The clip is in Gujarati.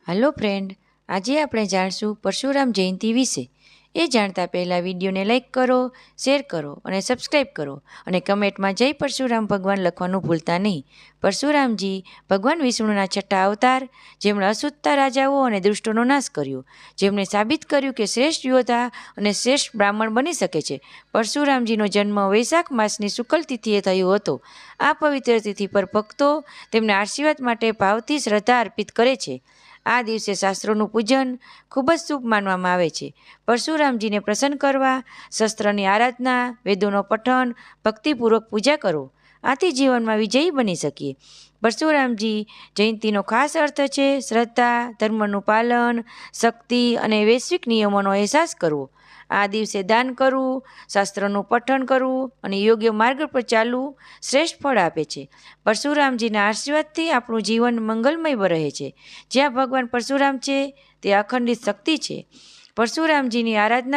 હલો ફ્રેન્ડ આજે આપણે જાણશું પરશુરામ જયંતિ વિશે. એ જાણતા પહેલાં વિડીયોને લાઇક કરો શેર કરો અને સબસ્ક્રાઈબ કરો અને કમેન્ટમાં જય પરશુરામ ભગવાન લખવાનું ભૂલતા નહીં. પરશુરામજી ભગવાન વિષ્ણુના છઠ્ઠા અવતાર, જેમણે અશુદ્ધતા રાજાઓ અને દુષ્ટોનો નાશ કર્યો, જેમણે સાબિત કર્યું કે શ્રેષ્ઠ યોદ્ધા અને શ્રેષ્ઠ બ્રાહ્મણ બની શકે છે. પરશુરામજીનો જન્મ વૈશાખ માસની શુક્લ તિથિએ થયો હતો. આ પવિત્ર તિથિ પર ભક્તો તેમના આશીર્વાદ માટે ભાવથી શ્રદ્ધા અર્પિત કરે છે. આ દિવસે શાસ્ત્રોનું પૂજન ખૂબ જ શુભ માનવામાં આવે છે. પરશુરામજીને પ્રસન્ન કરવા, શસ્ત્રની આરાધના, વેદોનો પઠન, ભક્તિપૂર્વક પૂજા કરો. આથી જીવનમાં વિજયી બની શકીએ. પરશુરામજી જયંતિનો ખાસ અર્થ છે શ્રદ્ધા, ધર્મનું પાલન, શક્તિ અને વૈશ્વિક નિયમોનો અહેસાસ કરવો. આ દિવસે દાન કરવું, શાસ્ત્રનું પઠન કરવું અને યોગ્ય માર્ગ પર ચાલવું શ્રેષ્ઠ ફળ આપે છે. પરશુરામજીના આશીર્વાદથી આપણું જીવન મંગલમય રહે છે. જ્યાં ભગવાન પરશુરામ છે તે અખંડિત શક્તિ છે. પરશુરામજીની આરાધના